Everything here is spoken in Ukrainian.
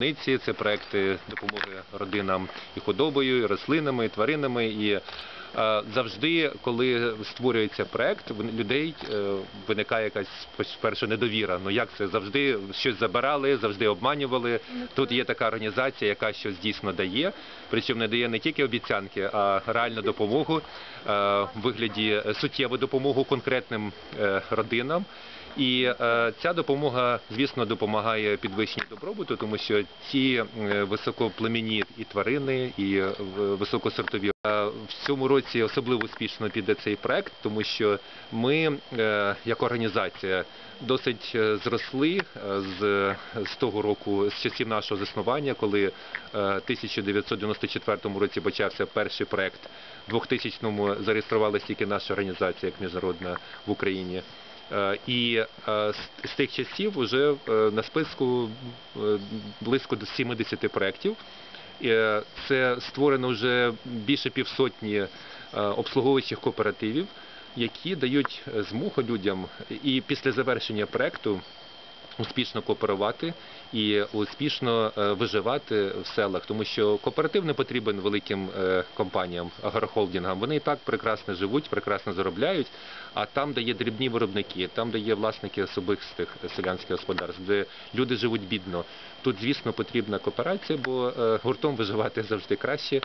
Ниці це проекти допомоги родинам і худобою, і рослинами, і тваринами. І завжди, коли створюється проект, людей е, виникає якась перша недовіра. Ну як це завжди щось забирали, завжди обманювали. Тут є така організація, яка щось дійсно дає. Причому не дає не тільки обіцянки, а реальну допомогу е, в вигляді суттєву допомогу конкретним е, родинам. І е, ця допомога, звісно, допомагає підвищенню добробуту, тому що ці е, високоплемінні і тварини, і е, високосортові Е, в цьому році особливо успішно піде цей проект, тому що ми, е, як організація, досить е, зросли е, з, з того року, з часів нашого заснування, коли е, в 1994 році почався перший проект. В 2000-му зареєструвалася тільки наша організація як міжнародна в Україні. Е, І е, з- тих часів вже е, на списку е, близько 70 проєктів. Е, Це створено вже більше півсотні е, обслуговуючих кооперативів, які дають е, змогу людям і після завершення проекту успішно кооперувати і успішно е, виживати в селах, тому що кооператив не потрібен великим е, компаніям, агрохолдингам. Вони і так прекрасно живуть, прекрасно заробляють. А там, де є дрібні виробники, там, де є власники особистих селянських господарств, де люди живуть бідно, тут, звісно, потрібна кооперація, бо е, гуртом виживати завжди краще.